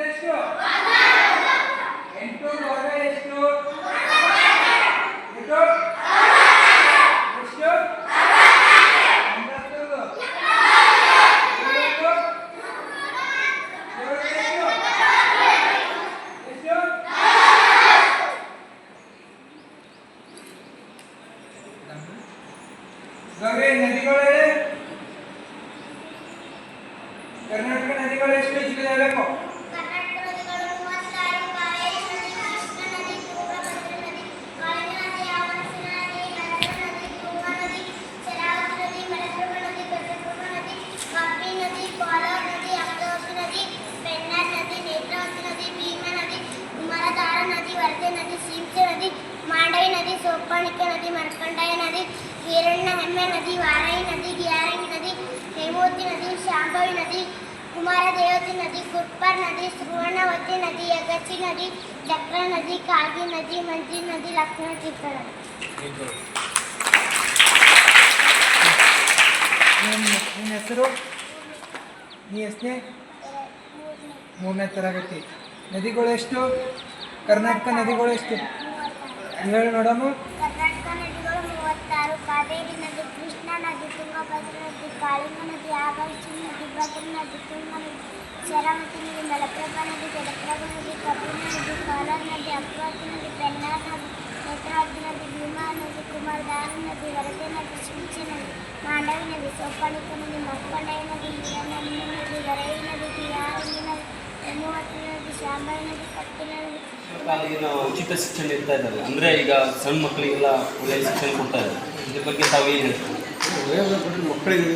contexto? ¿Qué es lo que nadie va a decir? ¿Qué es lo que nadie va a decir? ಸೋಪಾಣಿಕ ನದಿ ಮರ್ಕಂಡಾಯ ನದಿ ಹಿರಣ್ಯ ಹೆಮ್ಮೆ ನದಿ ವಾರಾಯಿ ನದಿ ಗಿಯಾರಂಗಿ ನದಿ ಹೇಮೂತಿ ನದಿ, ಶಾಂಭವಿ ನದಿ ಕುಮಾರ ದೇವತಿ ನದಿ ಕುಟ್ಪರ್ ನದಿ, ಸುವರ್ಣವತಿ ನದಿ, ಯಗಚಿ ನದಿ ಚಕ್ರ ನದಿ, ಕಾಗಿ ನದಿ ಮಂಜಿ ನದಿ, ಲಕ್ಷ್ಮಣ ಚಿತ್ರ ಹೆಸರು? ನೀ ಎಷ್ಟನೇ? ಮೂರನೇ ತರಗತಿ. ನದಿಗಳು ಎಷ್ಟು? ಕರ್ನಾಟಕ ನದಿಗಳು ಎಷ್ಟು? ಹೇಳಿ ನದಿಗಳು ಮೂವತ್ತಾರು ಕಾವೇರಿ ನದಿ ಕೃಷ್ಣ ನದಿ ತುಂಗಭದ್ರಾ ನದಿ ಕಾಳಿಂಗ ನದಿ ಆಗರ್ಜಿ ನದಿ ಭದ್ರಾ ನದಿ ತುಂಗಾ ನದಿ ಶರಾವತಿ ನದಿ ಮಲಪ್ರಭಾ ನದಿ ಜಲಪ್ರಭಾ ನದಿ ಕಪಿಲ ನದಿ ಕೋಲಾರ್ ನದಿ ಅಮರಾವತಿ ನದಿ ಪೆನ್ನಾರ್ ನದಿ ನೇತ್ರಾವತಿ ನದಿ ಭೀಮಾ ನದಿ ಕುಮಾರಧಾರ ನದಿ ವರದೆ ನದಿ ಶಿಂಚೆ ನದಿ ಮಾಂಡವಿ ನದಿ ಸೋಪಾಣಿಕ ನದಿ ಮರ್ಕೊಂಡಾಯ ನದಿ ಹಿರಣ್ಯ ನದಿ ವರೈ ನದಿ ಕಿಯಾರಂಗಿ ನದಿ ಹೇಮಾವತಿ ನದಿ ಶಾಂಭವಿ ನದಿ ಕಪಿಲ ನದಿ ಕಾಲಿನ ಉಚಿತ ಶಿಕ್ಷಣ ಇರ್ತಾ ಇದ್ದಾರೆ ಅಂದರೆ ಈಗ ಸಣ್ಣ ಮಕ್ಕಳಿಗೆಲ್ಲ ಒಳ್ಳೆಯ ಶಿಕ್ಷಣ ಕೊಡ್ತಾ ಇದ್ದಾರೆ ಇದ್ರ ಬಗ್ಗೆ ತಾವು ಏನು ಹೇಳ್ತೀವಿ ಮಕ್ಕಳಿಗೆ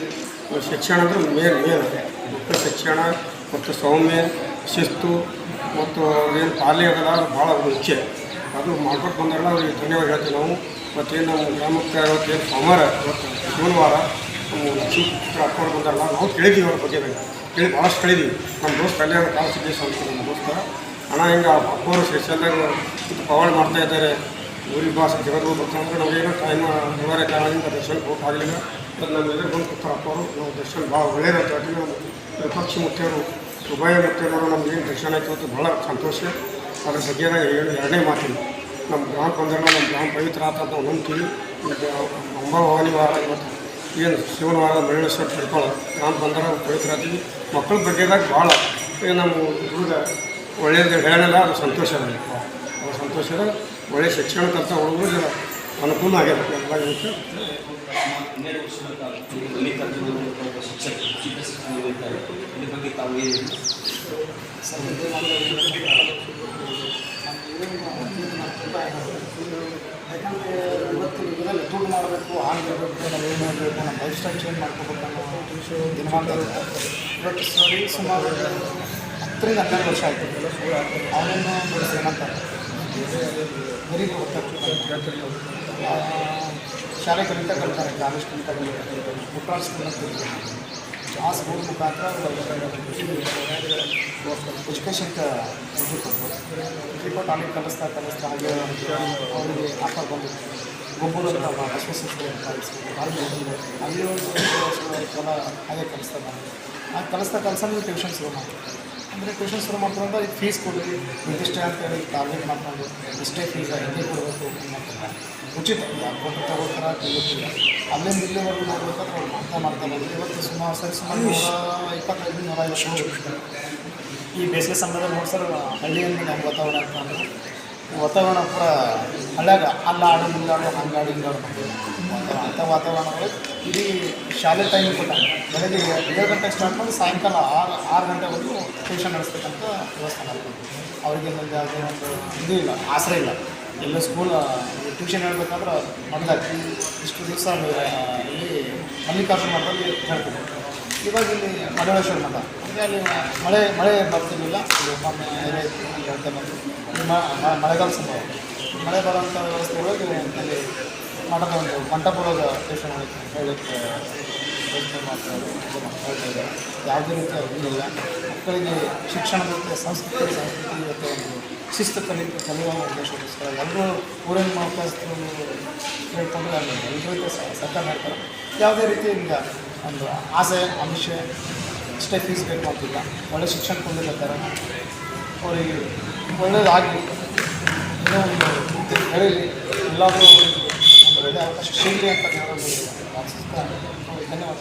ಶಿಕ್ಷಣ ಅಂದ್ರೆ ಮೇನ್ ಮೇನ್ ಮಕ್ಕಳ ಶಿಕ್ಷಣ ಮತ್ತು ಸೌಮ್ಯ, ಶಿಸ್ತು ಮತ್ತು ಏನು ಅದಲ್ಲ ಅದು ಭಾಳ ಮುಖ್ಯ ಅದು ಮಾಡ್ಕೊಟ್ಟು ಬಂದಾರಲ್ಲ ಅವ್ರಿಗೆ ಧನ್ಯವಾದ ಹೇಳ್ತೀವಿ ನಾವು. ಮತ್ತೇನು ನಮ್ಮ ಗ್ರಾಮಕ್ಕೆ ಇವತ್ತೇನು ಸೋಮವಾರ, ಇವತ್ತು ಸೋಮವಾರ ನಮ್ಮ ಲಕ್ಷ್ಮೀ ಬಂದಾರಲ್ಲ, ನಾವು ಕೇಳಿದ್ದೀವಿ ಅವ್ರ ಬಗ್ಗೆ ಕೇಳಿ ಭಾಳಷ್ಟು ಕೇಳಿದ್ದೀವಿ. ನಮ್ಮ ದೋಸ್ತ ಕಲ್ಯಾಣ ಕಾಲ ಸಿದ್ದೇಶ ಅಂತ ನಮ್ಮ ದೋಸ್ತ. ಹಣ ಹಿಂಗೆ ಅಕ್ಕೋರು ಸ್ಪೆಷಲ್ದಾಗ ಪವಾಡ ಮಾಡ್ತಾ ಇದ್ದಾರೆ. ಊರಿಗೆ ಭಾಷೆ ಜಗತ್ತು ಬರ್ತಾವಂದ್ರೆ ನಮಗೇನು ಟೈಮ್ ಅನಿವಾರ್ಯ ಕಾರಣದಿಂದ ದರ್ಶನಕ್ಕೆ ಹೋಗಕ್ಕಾಗಲಿಲ್ಲ ಮತ್ತು ನಮ್ಮ ಎದುರು ಬಂದು ಕೂತಾರಪ್ಪ ಅವರು ನಾವು ದರ್ಶನ ಭಾಳ ಒಳ್ಳೆಯದಂತ ಹೇಳಿ ನಮ್ಮ ವಿಪಕ್ಷ ಮುಖ್ಯರು ಉಭಯ ಮುಖ್ಯರು ನಮಗೇನು ದರ್ಶನ ಆಯ್ತು ಅಂತ ಭಾಳ ಸಂತೋಷ. ಅದ್ರ ಬಗ್ಗೆ ಏನು ಎರಡನೇ ಮಾತಿಲ್ಲ. ನಮ್ಮ ಗ್ರಾಮ ಬಂದ್ರೆ ನಮ್ಮ ಗ್ರಾಮ ಪವಿತ್ರ ಆತ ಅಂತ ನಂಬ್ತೀವಿ. ಮತ್ತು ಅಂಬಾಭವಾನಿ ವಾರ ಇವತ್ತು ಏನು ಶಿವನ ವಾರ ಮರಳೇಶ್ವರ ತಿಳ್ಕೊಳ್ಳೋ ಗ್ರಾಮ ಬಂದ್ರೆ ಪವಿತ್ರ ಆತೀವಿ. ಮಕ್ಕಳ ಬಗ್ಗೆದಾಗ ಭಾಳ ನಮ್ಮ ಹುಡುಗ ಒಳ್ಳೆಯದು ಹೇಳಲ್ಲ, ಅದು ಸಂತೋಷ ಅದು ಸಂತೋಷ. ಒಳ್ಳೆಯ ಶಿಕ್ಷಣ ಕಲಿತ ಹುಡುಗರು ಅನುಕೂಲ ಆಗಿರುತ್ತೆ. ಎಲ್ಲ ಇದಕ್ಕೆ ಹನ್ನೆರಡು ವರ್ಷದ ಕಾಲ ಶಿಕ್ಷಕ ನೀಡ್ತಾರೆ ಇದ್ರ ಬಗ್ಗೆ ತಾವು ಏನು ಯಾಕಂದರೆ ಇವತ್ತು ಯುಗದಲ್ಲಿ ದುಡ್ಡು ಮಾಡಬೇಕು ಆಗಿರಬೇಕು ನಾವು ಏನು ಮಾಡಬೇಕು ನಮ್ಮ ಲೈಫ್ ಚೇಂಜ್ ಮಾಡ್ಕೋಬೇಕು ಅನ್ನೋ ಇವತ್ತು ಸರಿ ಸುಮಾರು ಹತ್ತರಿಂದ ಹನ್ನೆರಡು ವರ್ಷ ಆಯಿತು. ಅವನನ್ನು ಶ್ರೀಮಂತ ಬರೀ ಗೊತ್ತಾಗ್ತದೆ ಶಾಲೆ ಕಲಿತಾ ಕಲಿತಾರೆ ಕಾಲೇಜ್ ಕಲಿತಾ ಕಲಿತಾರೆ ಬುಕ್ಕಾಲ್ ಸ್ಕೂಲ್ ಕಲಿತಾರೆ ಆ ಸ್ಕೂಲ್ ಮುಖಾಂತರ ಎಜುಕೇಷನ್ಗೆ ಇದು ಕೊಡ್ಬೋದು ರಿಪೋರ್ಟ್ ಅಲ್ಲಿ ಕಲಿಸ್ತಾ ಕಲಿಸ್ತಾ ಹಾಗೆ ಅವರಿಗೆ ಆಫರ್ ಬಂದು ಗೊಬ್ಬರ ಅಂತ ಬಸವಸಂಸ್ಥೆ ಅಲ್ಲಿ ಅಲ್ಲಿ ಒಂದು ಎಲ್ಲ ಹಾಗೆ ಕಲಿಸ್ತಾ ಬಂದು ಆ ಕಲಿಸ್ತಾ ಕಲಿಸ್ತಾ ನೀವು ಟ್ಯೂಷನ್ ಶುರು ಮಾಡಿ ಅಂದರೆ ಟ್ಯೂಷನ್ ಶುರು ಮಾಡ್ತಾರೆ ಈಗ ಫೀಸ್ ಕೊಡಿ ಅಂತ ಹೇಳಿ ಟಾರ್ಗೆಟ್ ಮಾಡ್ಕೊಂಡು ಇಷ್ಟೇ ಫೀಸ್ ಹಿಂಗೆ ಕೊಡಬೇಕು ಉಚಿತ ಕೊಟ್ಟು ತಗೋತಾರ ತಿಳಿಯೋದಿಲ್ಲ ಅಲ್ಲಿಂದ ಇಲ್ಲಿವರೆಗೂ ನೋಡ್ಬೇಕಾದ್ರೆ ಅವ್ರು ಮಾಡ್ತಾ ಮಾಡ್ತಾರೆ ಇವತ್ತು ಸುಮಾರು ಸರಿ ಸುಮಾರು ಇಪ್ಪತ್ತೈದು, ನೂರ ಐವತ್ತು ಈ ಬೇಸಿಗೆ ಸಮಯದಲ್ಲಿ ನೋಡಿ ಸರ್ ಹಳ್ಳಿಯಲ್ಲಿ ನಮ್ಮ ವಾತಾವರಣ ಅಂತ ಅಂದ್ರೆ ವಾತಾವರಣ ಪೂರ ಹಳ್ಳಾಗ ಅಲ್ಲ ಆಡು ಮುಂದಾಡು ಹಂಗಾಡು ಹಿಂಗಾಡು ಅಂಥ ವಾತಾವರಣಗಳು ಇಡೀ ಶಾಲೆ ಟೈಮ್ ಕೊಟ್ಟ ಬೆಳಗ್ಗೆ ಏಳು ಗಂಟೆಗೆ ಸ್ಟಾರ್ಟ್ ಮಾಡಿ ಸಾಯಂಕಾಲ ಆರು ಆರು ಗಂಟೆವರೆಗೂ ಟ್ಯೂಷನ್ ನಡೆಸ್ತಕ್ಕಂಥ ವ್ಯವಸ್ಥೆ ಮಾಡ್ತೀವಿ ಅವ್ರಿಗೆ ಒಂದು ಯಾವುದೇ ಒಂದು ಇದು ಇಲ್ಲ, ಆಸರೆ ಇಲ್ಲ. ಎಲ್ಲ ಸ್ಕೂಲ್ ಟ್ಯೂಷನ್ ಹೇಳ್ಬೇಕಾದ್ರೆ ಮೊದಲಾಗಿ ಇಷ್ಟು ದಿವಸ ಇಲ್ಲಿ ಮಲ್ಲಿಕಾರ್ಜುನ ಮಠದಲ್ಲಿ ಹೇಳ್ತಿದ್ದೆ ಇವಾಗ ಇಲ್ಲಿ ಮಡವೇಶ್ವರ ಮಠ. ಅಂದರೆ ಅಲ್ಲಿ ಮಳೆ ಮಳೆ ಬರ್ತಿರಲಿಲ್ಲ. ಇತ್ತು ಹೇಳ್ತಾ ಬಂದು. ಮಳೆಗಾಲ ಸಂಭವ. ಮಳೆ ಬರೋಂಥ ವ್ಯವಸ್ಥೆ ಒಳಗೆ ಅಲ್ಲಿ ಮಠದ ಒಂದು ಮಂಟಪುರದ ಸ್ಟೇಷನ್ ಹೇಳಕ್ಕೆ ಯೋಚನೆ ಮಾಡ್ತಾರೆ ಇದ್ದಾರೆ. ಯಾವುದೇ ರೀತಿಯ ಇಲ್ಲ ಮಕ್ಕಳಿಗೆ ಶಿಕ್ಷಣ ಮತ್ತು ಸಂಸ್ಕೃತಿ ಸಂಸ್ಕೃತಿ ಮತ್ತು ಒಂದು ಶಿಸ್ತು ಕಲಿ, ಕಲಿಯುವ ಉದ್ದೇಶಕ್ಕೋಸ್ಕರ ಎಲ್ಲರೂ ಊರಿನ ಮಕ್ಕಳು ಹೇಳ್ಕೊಂಡ್ರೆ ಅಲ್ಲಿ ಎಲ್ಲರೂ ಸರ್ಕಾರ ಮಾಡ್ತಾರೆ. ಯಾವುದೇ ರೀತಿ ಈಗ ಒಂದು ಆಸೆ, ಆಮಿಷ ಅಷ್ಟೇ ಫೀಸ್ ಬೇಕು ಅಂತಿಲ್ಲ. ಒಳ್ಳೆ ಶಿಕ್ಷಣ ಕೊಂಡಿರ್ತಾರೆ ಅವರಿಗೆ ಒಳ್ಳೆಯದಾಗಲಿ ಇನ್ನೂ ಒಂದು ಬೆಳೀಲಿ ಎಲ್ಲಾದರೂ ಒಂದು ಒಳ್ಳೆಯ ಅವಕಾಶ ಸಿಗಲಿ ಅಂತ ಅವ್ರಿಗೆ ಧನ್ಯವಾದ